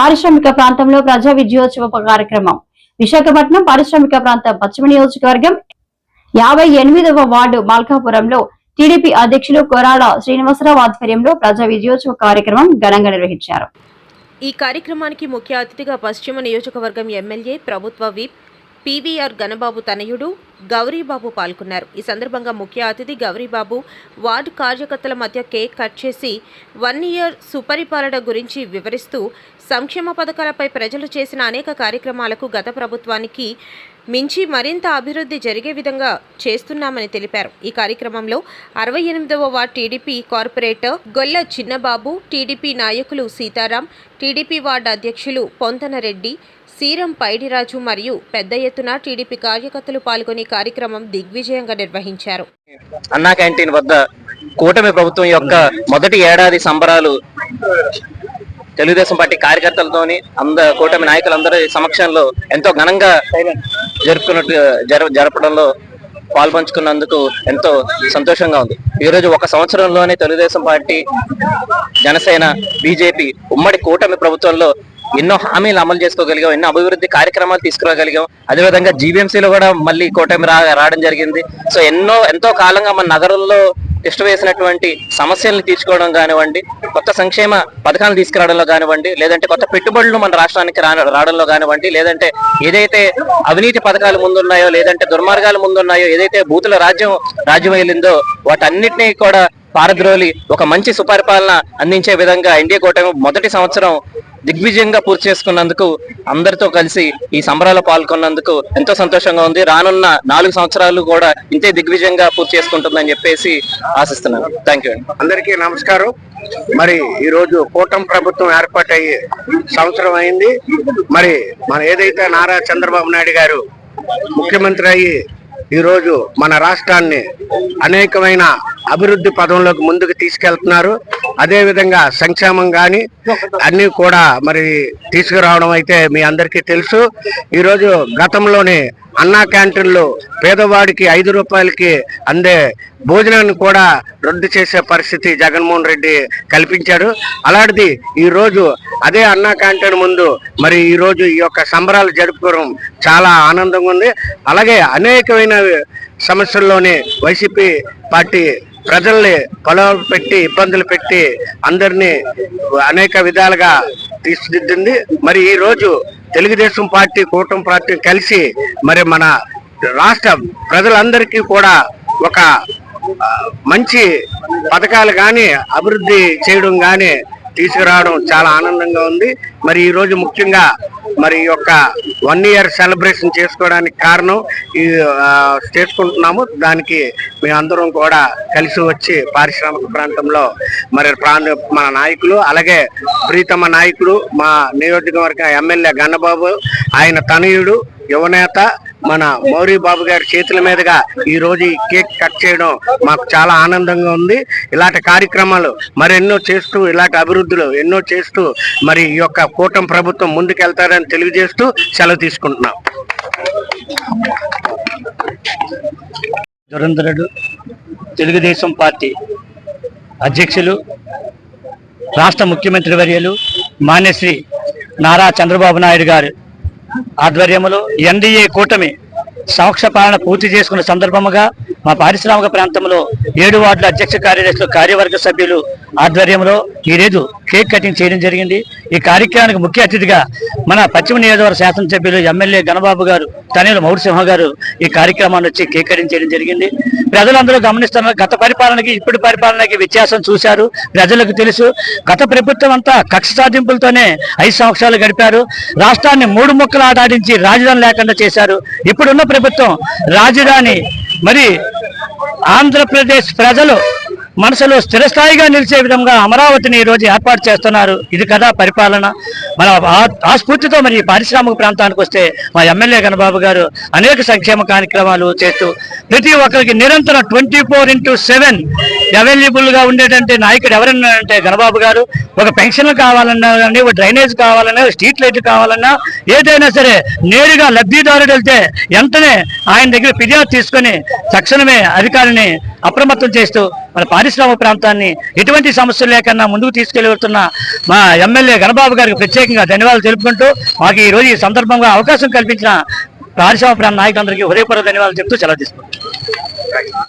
పారిశ్రామిక ప్రాంతంలో ప్రజా విజయోత్సవ కార్యక్రమం. విశాఖపట్నం పారిశ్రామిక ప్రాంత పశ్చిమ నియోజకవర్గం యాభై ఎనిమిదవ వార్డు మల్కాపురంలో టీడీపీ అధ్యక్షులు కొరాడ శ్రీనివాసరావు ఆధ్వర్యంలో ప్రజా విజయోత్సవ కార్యక్రమం ఘనంగా నిర్వహించారు. ఈ కార్యక్రమానికి ముఖ్య అతిథిగా పశ్చిమ నియోజకవర్గం ఎమ్మెల్యే ప్రభుత్వ విప్ పీవీఆర్ గణబాబు తనయుడు గౌరీబాబు పాల్గొన్నారు. ఈ సందర్భంగా ముఖ్య అతిథి గౌరీబాబు వార్డు కార్యకర్తల మధ్య కేక్ కట్ చేసి వన్ ఇయర్ సుపరిపాలన గురించి వివరిస్తూ సంక్షేమ పథకాలపై ప్రజలు చేసిన అనేక కార్యక్రమాలకు గత ప్రభుత్వానికి మించి మరింత అభివృద్ధి జరిగే విధంగా చేస్తున్నామని తెలిపారు. ఈ కార్యక్రమంలో అరవై ఎనిమిదవ ward TDP corporator Golla Chinnababu TDP నాయకులు సీతారాం టీడీపీ వార్డు అధ్యక్షులు పొంతనరెడ్డి సీరం పైడిరాజు మరియు పెద్ద ఎత్తున టీడీపీ కార్యకర్తలు పాల్గొని కార్యక్రమం దిగ్విజయంగా నిర్వహించారు. అన్నా క్యాంటీన్ వద్ద కూటమి ప్రభుత్వం యొక్క మొదటి ఏడాది సంబరాలు తెలుగుదేశం పార్టీ కార్యకర్తలతోని అంద కూటమి నాయకులందరి సమక్షంలో ఎంతో ఘనంగా జరుపుకున్నట్టు జర జరపడంలో పాల్పంచుకున్నందుకు ఎంతో సంతోషంగా ఉంది. ఈ రోజు ఒక సంవత్సరంలోనే తెలుగుదేశం పార్టీ జనసేన బీజేపీ ఉమ్మడి కూటమి ప్రభుత్వంలో ఎన్నో హామీలు అమలు చేసుకోగలిగాం ఎన్నో అభివృద్ధి కార్యక్రమాలు తీసుకురాగలిగాం. అదేవిధంగా జీవీఎంసీలో కూడా మళ్ళీ కూటమి రా రావడం జరిగింది. సో ఎన్నో ఎంతో కాలంగా మన నగరంలో ఇష్ట వేసినటువంటి సమస్యలను తీర్చుకోవడం కానివ్వండి కొత్త సంక్షేమ పథకాలను తీసుకురావడంలో కానివ్వండి లేదంటే కొత్త పెట్టుబడులు మన రాష్ట్రానికి రా రావడంలో కానివ్వండి లేదంటే ఏదైతే అవినీతి పథకాలు ముందున్నాయో లేదంటే దుర్మార్గాలు ముందున్నాయో ఏదైతే బూతుల రాజ్యం రాజ్యం వెళ్ళిందో వాటన్నిటినీ కూడా పారద్రోలి ఒక మంచి సుపరిపాలన అందించే విధంగా ఎన్డీఏ కూటమి మొదటి సంవత్సరం దిగ్విజయంగా పూర్తి చేసుకున్నందుకు అందరితో కలిసి ఈ సంబరాల్లో పాల్గొన్నందుకు ఎంతో సంతోషంగా ఉంది. రానున్న నాలుగు సంవత్సరాలు కూడా ఇంతే దిగ్విజయంగా పూర్తి చేసుకుంటుందని చెప్పేసి ఆశిస్తున్నాను. థ్యాంక్ యూ అందరికీ నమస్కారం. మరి ఈ రోజు కూటమి ప్రభుత్వం ఏర్పాటయ్యి సంవత్సరం అయింది. మరి మన ఏదైతే నారా చంద్రబాబు నాయుడు గారు ముఖ్యమంత్రి అయ్యి ఈ రోజు మన రాష్ట్రాన్ని అనేకమైన అభివృద్ధి పదంలోకి ముందుకు తీసుకెళ్తున్నారు. అదే విధంగా సంక్షేమం కానీ అన్ని కూడా మరి తీసుకురావడం అయితే మీ అందరికీ తెలుసు. ఈరోజు గతంలోనే అన్నా క్యాంటీన్లు పేదవాడికి ఐదు రూపాయలకి అందే భోజనాన్ని కూడా రద్దు చేసే పరిస్థితి జగన్మోహన్ రెడ్డి కల్పించాడు. అలాంటిది ఈరోజు అదే అన్నా క్యాంటీన్ ముందు మరి ఈరోజు ఈ యొక్క సంబరాలు జరుపుకోవడం చాలా ఆనందంగా ఉంది. అలాగే అనేకమైన సమస్యల్లోనే వైసీపీ పార్టీ ప్రజల్ని పొలవ పెట్టి ఇబ్బందులు పెట్టి అందరినీ అనేక విధాలుగా తీర్చిదిద్దింది. మరి ఈ రోజు తెలుగుదేశం పార్టీ కూటమి పార్టీ కలిసి మరి మన రాష్ట్ర ప్రజలందరికీ కూడా ఒక మంచి పథకాలు కానీ అభివృద్ధి చేయడం కానీ తీసుకురావడం చాలా ఆనందంగా ఉంది. మరి ఈరోజు ముఖ్యంగా మరి ఈ యొక్క వన్ ఇయర్ సెలబ్రేషన్ చేసుకోవడానికి కారణం ఈ చేసుకుంటున్నాము. దానికి మేమందరం కూడా కలిసి వచ్చి పారిశ్రామిక ప్రాంతంలో మరి ప్రాంత మన నాయకులు అలాగే ప్రీతమ నాయకుడు మా నియోజకవర్గ ఎమ్మెల్యే గన్నబాబు ఆయన తనయుడు యువనేత మన మౌరీ బాబు గారి చేతుల మీదుగా ఈ రోజు ఈ కేక్ కట్ చేయడం మాకు చాలా ఆనందంగా ఉంది. ఇలాంటి కార్యక్రమాలు మరెన్నో చేస్తూ ఇలాంటి అభివృద్ధులు ఎన్నో చేస్తూ మరి ఈ యొక్క కూటమి ప్రభుత్వం ముందుకెళ్తారని తెలియజేస్తూ సెలవు తీసుకుంటున్నాం. దురంధరుడు తెలుగుదేశం పార్టీ అధ్యక్షులు రాష్ట్ర ముఖ్యమంత్రి వర్యులు మాన్యశ్రీ నారా చంద్రబాబు నాయుడు గారు. ఆధ్వర్యంలో ఎన్డీఏ కూటమి సమక్ష పాలన పూర్తి చేసుకున్న సందర్భముగా మా పారిశ్రామిక ప్రాంతంలో ఏడు వార్డుల అధ్యక్ష కార్యదర్శులు కార్యవర్గ సభ్యులు ఆధ్వర్యంలో ఈరోజు కేక్ కటింగ్ చేయడం జరిగింది. ఈ కార్యక్రమానికి ముఖ్య అతిథిగా మన పశ్చిమ నియోజకవర్గ శాసనసభ్యులు ఎమ్మెల్యే గణబాబు గారు తనేలు మౌడి గారు ఈ కార్యక్రమాన్ని వచ్చి కేక్ కటింగ్ చేయడం జరిగింది. ప్రజలందరూ గమనిస్తున్నారు. గత పరిపాలనకి ఇప్పుడు పరిపాలనకి వ్యత్యాసం చూశారు. ప్రజలకు తెలుసు. గత ప్రభుత్వం అంతా కక్ష సాధింపులతోనే ఐదు సంవత్సరాలు గడిపారు. రాష్ట్రాన్ని మూడు ముక్కలు ఆటాడించి రాజధాని లేకుండా చేశారు. ఇప్పుడున్న ప్రభుత్వం రాజధాని మరి ఆంధ్రప్రదేశ్ ప్రజలు మనసులో స్థిరస్థాయిగా నిలిచే విధంగా అమరావతిని ఈరోజు రోజు ఏర్పాటు చేస్తున్నారు. ఇది కదా పరిపాలన. మన ఆ- స్ఫూర్తితో మరి పారిశ్రామిక ప్రాంతానికి వస్తే మా ఎమ్మెల్యే గణబాబు గారు అనేక సంక్షేమ కార్యక్రమాలు చేస్తూ ప్రతి ఒక్కరికి నిరంతరం ట్వంటీ ఫోర్ ఇంటూ సెవెన్ అవైలబుల్గా ఉండేటువంటి నాయకుడు ఎవరన్నా అంటే గణబాబు గారు ఒక పెన్షన్ కావాలన్నా కానీ ఒక డ్రైనేజ్ కావాలన్నా స్ట్రీట్ లైట్ కావాలన్నా ఏదైనా సరే నేరుగా లబ్ధిదారుడు వెళ్తే వెంటనే ఆయన దగ్గర ఫిర్యాదు తీసుకొని తక్షణమే అధికారిని అప్రమత్తం చేస్తూ మన పారిశ్రామిక ప్రాంతాన్ని ఎటువంటి సమస్యలు లేకన్నా ముందుకు తీసుకెళ్తున్న మా ఎమ్మెల్యే గణబాబు గారికి ప్రత్యేకంగా ధన్యవాదాలు తెలుపుకుంటూ మాకు ఈ రోజు ఈ సందర్భంగా అవకాశం కల్పించిన పారిశ్రామిక ప్రాంత నాయకులందరికీ హృదయపూర్వక ధన్యవాదాలు చెప్తూ సెలవు తీసుకుంటాం